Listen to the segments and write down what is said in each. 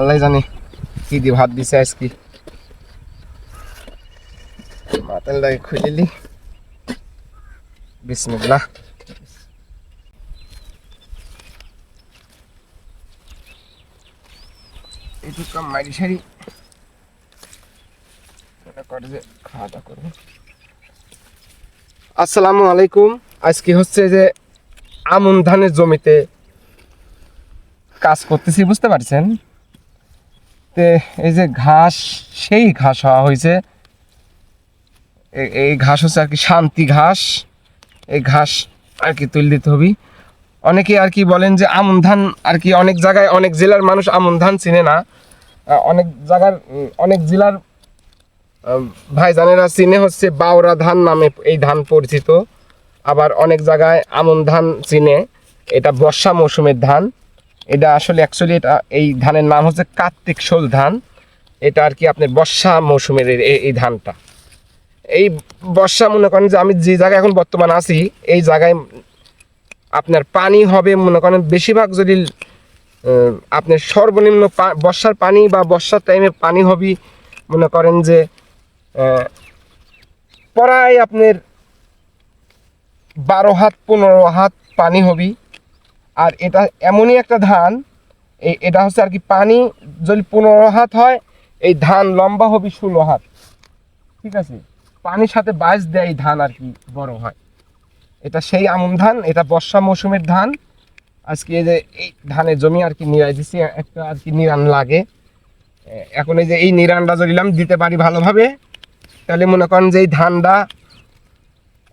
আল্লাহ জানে কি দিয়ে ভাত দিছে আজকে। মাতালটাকে খুলিলি বিসমিল্লাহ। একটু আসসালামু আলাইকুম। আজকে হচ্ছে যে আমন ধানের জমিতে কাজ করতেছি, বুঝতে পারছেন? তে এই যে ঘাস সেই ঘাস হওয়া হয়েছে। এই ঘাস হচ্ছে আর কি শান্তি ঘাস। এই ঘাস আর কি তুলে দিতে হবে। অনেকে আর কি বলেন যে আমন ধান আর কি অনেক জায়গায় অনেক জেলার মানুষ আমন ধান চিনে না। অনেক জায়গার অনেক জেলার আহ, ভাইজানেরা চিনে হচ্ছে বাওরা ধান নামে এই ধান পরিচিত। আবার অনেক জায়গায় আমন ধান চিনে। এটা বর্ষা মৌসুমের ধান। এটা আসলে অ্যাকচুয়ালি এটা, এই ধানের নাম হচ্ছে কার্তিক শোল ধান। এটা আর কি আপনার বর্ষা মৌসুমের এই- ধানটা। এই বর্ষা মনে করেন যে আমি যে জায়গায় এখন বর্তমান আছি, এই জায়গায় আপনার পানি হবে মনে করেন বেশিরভাগ যদি আপনার সর্বনিম্ন বর্ষার পানি বা বর্ষার টাইমে পানি হবে মনে করেন যে প্রায় আপনার বারো হাত, পনেরো হাত পানি হবি। আর এটা এমনই একটা ধান এই এটা হচ্ছে আর কি পানি যদি পনেরো হাত হয়, এই ধান লম্বা হবে ষোলো হাত। ঠিক আছে? পানির সাথে বাঁশ দেয় এই ধান আর কি বড় হয়। এটা সেই আমন ধান, এটা বর্ষা মৌসুমের ধান। আজকে এই যে এই ধানের জমি আর কি নিরাই দিছি, একটা আর কি নিরান লাগে। এখন এই যে এই নিরানটা যদি দিতে পারি ভালোভাবে, তাহলে মনে করেন যে এই ধানটা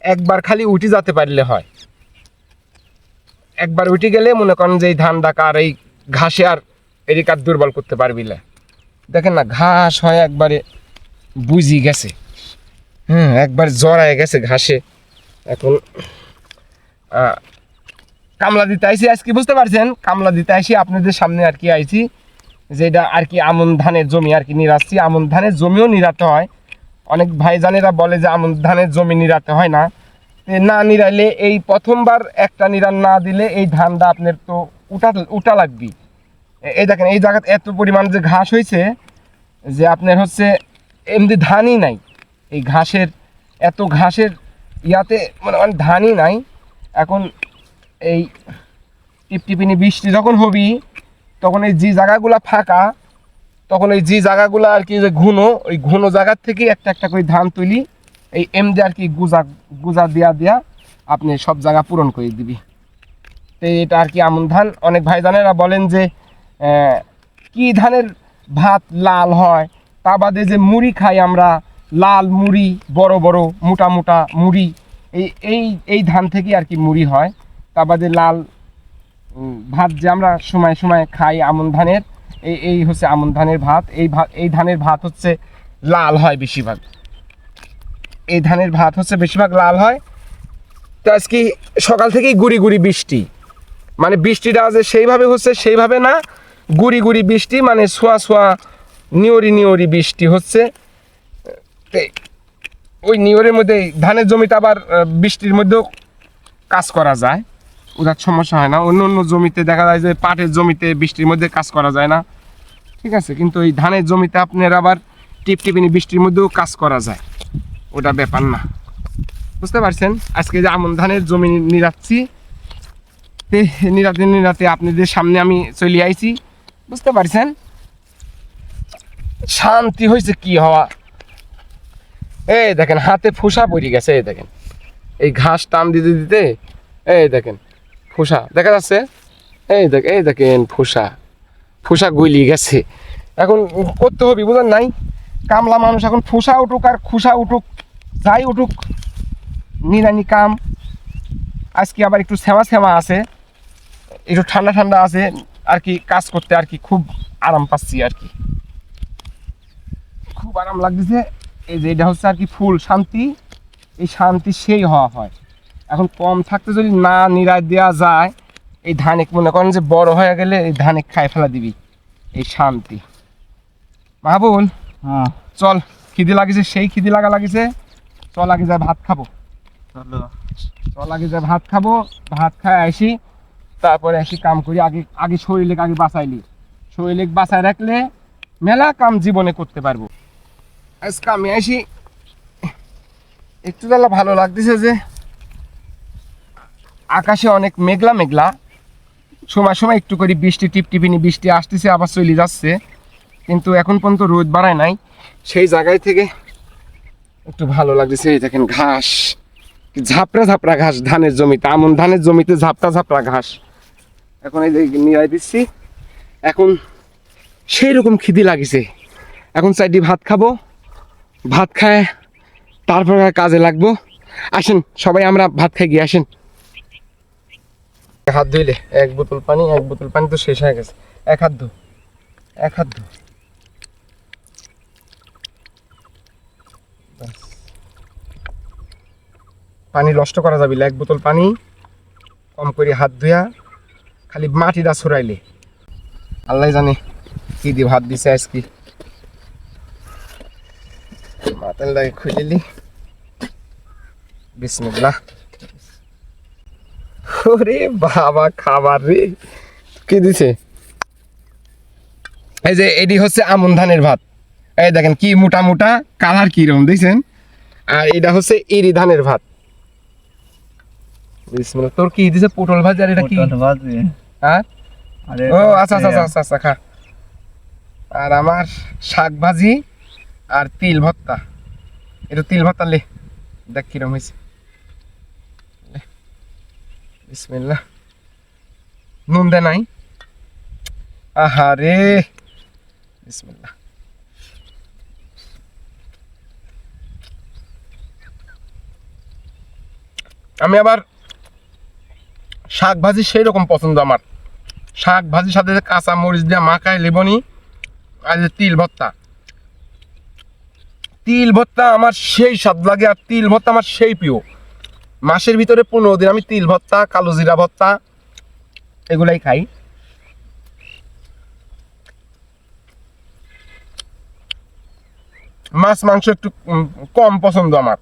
একবার খালি উঠে যেতে পারলে হয়। একবার উঠে গেলে মনে করেন যে এই ধানটা আর এই ঘাসে আর এদিকে আর দুর্বল করতে পারবি না। দেখেন না, ঘাস হয় একবারে বুঝি গেছে। হ্যাঁ একবার জড়ায় গেছে ঘাসে। এখন কামলা দিতে আইসি আজকে, বুঝতে পারছেন? কামলা দিতে আইসি আপনাদের সামনে আর কি আইছি যেটা আর কি আমন ধানের জমি আর কি নিরাচ্ছি। আমন ধানের জমিও নিরাতে হয়। অনেক ভাইজানেরা বলে যে আমন ধানের জমি নিরাতে হয় না। না নিরাইলে এই প্রথমবার একটা নিরান না দিলে এই ধানটা আপনার তো উঠা উঠা লাগবে। এই দেখেন, এই জায়গাতে এত পরিমাণ যে ঘাস হয়েছে যে আপনার হচ্ছে এমনি ধানই নাই। এই ঘাসের, এত ঘাসের ইয়াতে মানে মানে ধানই নাই। এখন এই টিপটিপিনি বৃষ্টি যখন হবি, তখন এই যে জায়গাগুলো ফাঁকা, তখন এই যে জায়গাগুলো আর কি যে ঘুনো, ওই ঘুনো জায়গার থেকে একটা একটা করে ধান তুলি। এই এম দিয়ে আর কি গুজা গুজা দিয়া দিয়া আপনি সব জায়গা পূরণ করে দিবি। তো এটা আর কি আমন ধান। অনেক ভাইজানেরা বলেন যে কি ধানের ভাত লাল হয়? তা বাদে যে মুড়ি খাই আমরা, লাল মুড়ি, বড় বড়, মোটা মোটা মুড়ি, এই এই এই ধান থেকে আর কি মুড়ি হয়। তা বাদে লাল ভাত যে আমরা সময় সময় খাই আমন ধানের, এই এই হচ্ছে আমন ধানের ভাত। এই ভাত এই ধানের ভাত হচ্ছে লাল হয় বেশিরভাগ। এই ধানের ভাত হচ্ছে বেশিরভাগ লাল হয়। তো আজকে সকাল থেকেই গুড়ি গুড়ি বৃষ্টি। মানে বৃষ্টিটা যে সেইভাবে হচ্ছে, সেইভাবে না, গুড়ি গুড়ি বৃষ্টি মানে ছোঁয়া ছোঁয়া নিয়রি নিয়রি বৃষ্টি হচ্ছে। ওই নিয়রের মধ্যে ধানের জমিতে আবার বৃষ্টির মধ্যেও কাজ করা যায়। ওটার সমস্যা হয় না। অন্য অন্য জমিতে দেখা যায় যে পাটের জমিতে বৃষ্টির মধ্যে কাজ করা যায় না। ঠিক আছে? কিন্তু এই ধানের জমিতে আপনার আবার টিপ টিপিনি বৃষ্টির মধ্যেও কাজ করা যায়। ওটা ব্যাপার না। বুঝতে পারছেন? আজকে যে আমন ধানের জমি নিরাচ্ছি নিরাতে নিরাতে আপনাদের সামনে আমি চলে আইছি। বুঝতে পারছেন? শান্তি হয়েছে কি হওয়া? এই দেখেন, হাতে ফুসা পড়ে গেছে, এই দেখেন। এই ঘাস টান দিতে দিতে, এই দেখেন, ফুসা। দেখা যাচ্ছে? এই দেখ, এই দেখেন, ফুসা। ফুসা গলি গেছে। এখন করতে হবে বুঝলেন নাই? কামলা মানুষ এখন ফুসা উঠুক আর খুসা উঠুক যাই উঠুক নিরানি কাম। আজকে আবার একটু সেমা সেমা আছে। একটু ঠান্ডা ঠান্ডা আছে আর কি কাজ করতে আর কি খুব আরাম পাচ্ছি আর কি। খুব আরাম লাগতেছে। এই যে এটা হচ্ছে আর কি ফুল শান্তি। এই শান্তি সেই হওয়া হয়। এখন কম থাকতে যদি না নিরায় দেওয়া যায় এই ধানে মনে করেন যে বড় হয়ে গেলে এই ধানে খায় ফেলা দিবি। এই শান্তি। মাহবুল হ্যাঁ। চল খিদে লাগিছে সেই খিদে লাগা লাগিছে। চল আগে যায় ভাত খাব। চলো। আগে যায় ভাত খাব ভাত খায় আসি তারপরে আসি কাম করি আগে আগে শরীরে আগে বাঁচাইলি শরীর বাঁচায় রাখলে মেলা কাম জীবনে করতে পারব। আজকে আমি আসি একটু তাহলে ভালো লাগতেছে যে আকাশে অনেক মেঘলা মেঘলা সময় সময় একটু করে বৃষ্টি টিপটিপিনি বৃষ্টি আসতেছে আবার চলে যাচ্ছে। কিন্তু এখন পর্যন্ত রোদ বাড়ায় নাই। সেই জায়গায় থেকে একটু ভালো লাগতেছে, এই দেখেন ঘাস। ঝাপড়া ঝাপড়া ঘাস, ধানের জমিতে আমন ধানের জমিতে ঝাপড়া ঝাপড়া ঘাস। এখন এই নিয়ে দিচ্ছি এখন সেই রকম খিদি লাগিছে। এখন চারটি ভাত খাব। ভাত খায়, তারপরে কাজে লাগবো। আসেন, সবাই আমরা ভাত খাই, গিয়ে আসেন। হাত ধুইলে, এক বোতল পানি, এক বোতল পানি তো শেষ হয়ে গেছে। এক হাত ধো, এক হাত ধো। পানি নষ্ট করা যাবে এক বোতল পানি কম করে হাত ধুয়া খালি মাটিটা ছড়াইলে। আল্লাহ জানে কি দিয়ে ভাত দিছে আজকে। মাথার লাগে খুলিলি বিসমিল্লাহ। ওরে বাবা, খাবার রে। কি দিছে? এই যে এটি হচ্ছে আমন ধানের ভাত। এই দেখেন কি মোটা মোটা, কালার কি রকম দেখছেন? আর এটা হচ্ছে এরি ধানের ভাত। বিসমিল্লাহ তোর কি দিছে পটল ভাজি আর এটা কি? পটল ভাজি। হ্যাঁ? আরে ও আচ্ছা আচ্ছা আচ্ছা আচ্ছা খা। আর আমার শাক ভাজি আর তিল ভর্তা। এটা তিল ভর্তা লে দেখ কিরম হয়েছে নুন দে নাই। আহারে বিসমিল্লাহ। আমি আবার শাক ভাজি সেই রকম পছন্দ আমার। শাক ভাজির সাথে কাঁচা মরিচ দিয়ে মাখায় লেবনি আর তিল ভর্তা। তিল ভর্তা আমার সেই স্বাদ লাগে আর তিল ভর্তা আমার সেই প্রিয়। মাসের ভিতরে পনেরো দিন আমি তিল ভর্তা, কালো জিরা ভর্তা এগুলাই খাই। মাছ, মাংস একটু কম পছন্দ আমার।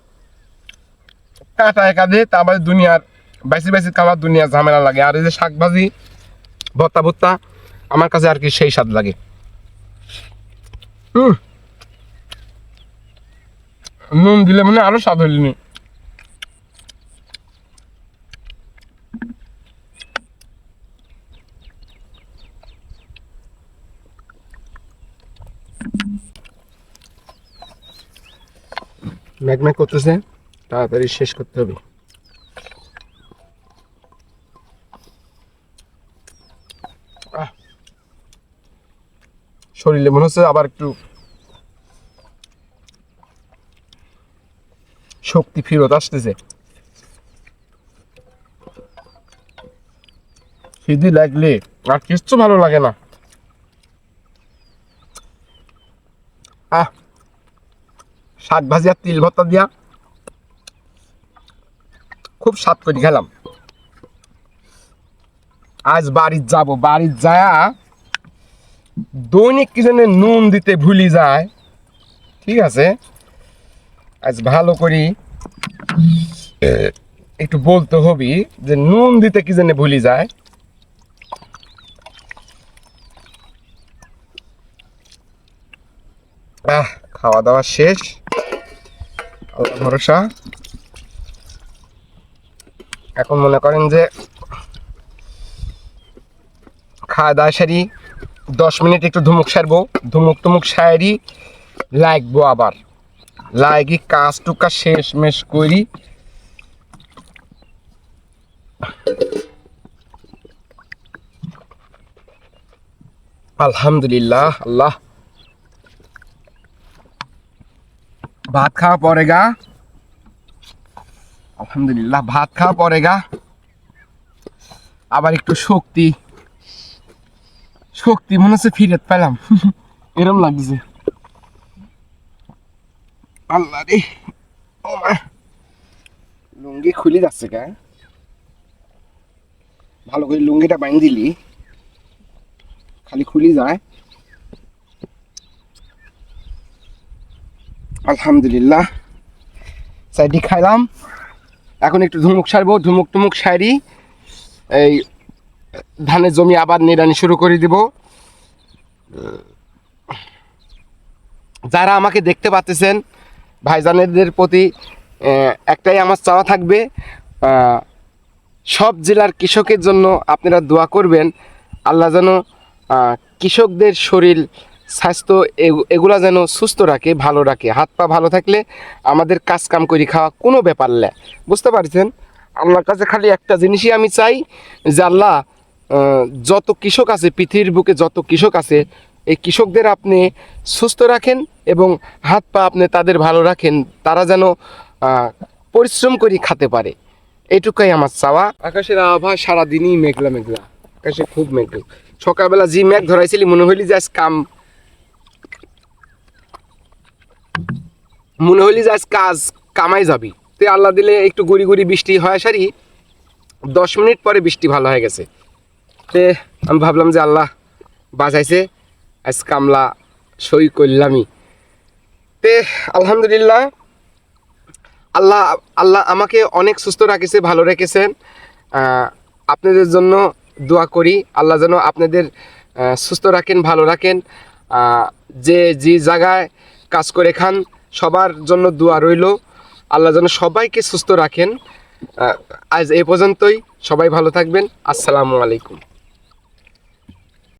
কাটা একা দিয়ে তারপরে দুনিয়ার বাইসি বাইসি খাবার দুনিয়া ঝামেলা লাগে। আর এই যে শাক ভাজি ভর্তা ভর্তা আমার কাছে আর কি সেই স্বাদ লাগে। নুন দিলে মানে আরও স্বাদ হইলি ম্যাক ম্যাক করতেছে, তাড়াতাড়ি শেষ করতে হবে আহ। শরীরে, মনে হচ্ছে আবার একটু শক্তি ফেরত আসতেছে। খিদি লাগলে আর কিচ্ছু ভালো লাগে না। আহ, শাক ভাজি আর তিল ভর্তা দিয়া খুব স্বাদ করে খেলাম। আজ বাড়ির যাব বাড়ির যায়া দৈনিক কি জন্য নুন দিতে ভুলি যায়। ঠিক আছে? আজ ভালো করি। একটু বলতে হবি যে নুন দিতে কি জন্য ভুলি যায়। আহ খাওয়া দাওয়া শেষ। আল্লাহ ভরসা। এখন মনে করেন যে খাওয়া দাওয়া সারি। দশ মিনিট একটু ধুমুক সারবো। ধুমুক টুমুক সারি লাগবো আবার। লাগি কাজ টুকা শেষ মেশ করি। আলহামদুলিল্লাহ, আল্লাহ। ভাত খাওয়া পরে গা। আলহামদুলিল্লাহ, ভাত খাওয়া পরে গা। আবার একটু শক্তি। শক্তি, মনে হচ্ছে ফিরত পেলাম। এরম লাগছে। আল্লাহ রে। লুঙ্গি খুলে যাচ্ছে কা? ভালো করে লুঙ্গিটা বাইন দিলি। খালি খুলি যায়। আলহামদুলিল্লাহ। চাইটি খাইলাম। এখন একটু ধুমুক সারবো, ধুমুক টুমুক সারি। এই ধানের জমি আবার নিড়ানি শুরু করে দিব। যারা আমাকে দেখতে পাচ্ছেন, ভাইজানেদের প্রতি একটাই আমার চাওয়া থাকবে সব জেলার কৃষকের জন্য আপনারা দোয়া করবেন, আল্লাহ যেন কৃষকদের শরীর, স্বাস্থ্য এগু- এগুলা যেন সুস্থ রাখে, ভালো রাখে। হাত পা ভালো থাকলে আমাদের কাজ কাম করে খাওয়া কোনো ব্যাপার না। বুঝতে পারছেন? আল্লাহর কাছে খালি একটা জিনিসই আমি চাই, যে আল্লাহ যত কৃষক আছে, পৃথিবীর বুকে যত কৃষক আছে, এই কৃষকদের আপনি সুস্থ রাখেন এবং হাত পা আপনি তাদের ভালো রাখেন। তারা যেন পরিশ্রম করে খেতে পারে। এটুকুই আমার চাওয়া। আকাশের আবহাওয়া সারাদিনই মেঘলা মেঘলা। আকাশে খুব মেঘলা সকালবেলা যে মেঘ ধরাইছিলি, মনে হইলি যে আজ কাম। মনে হইলি যে আজ কাজ কামাই যাবি। তুই আল্লাহ দিলে একটু গুড়ি গুড়ি বৃষ্টি হয় সারি, দশ মিনিট পরে বৃষ্টি ভালো হয়ে গেছে। তে আমি ভাবলাম যে আল্লাহ বাঁচাইছে, আজ কামলা সই করলামই। তে আলহামদুলিল্লাহ, আল্লাহ আল্লাহ আমাকে অনেক সুস্থ রাখেছে, ভালো রেখেছেন। আপনাদের জন্য দোয়া করি, আল্লাহ যেন আপনাদের সুস্থ রাখেন, ভালো রাখেন। যে যে জায়গায় কাজ করে খান, সবার জন্য দোয়া রইল। আল্লাহ যেন সবাইকে সুস্থ রাখেন। আজ এ পর্যন্তই, সবাই ভালো থাকবেন। আসসালামু আলাইকুম।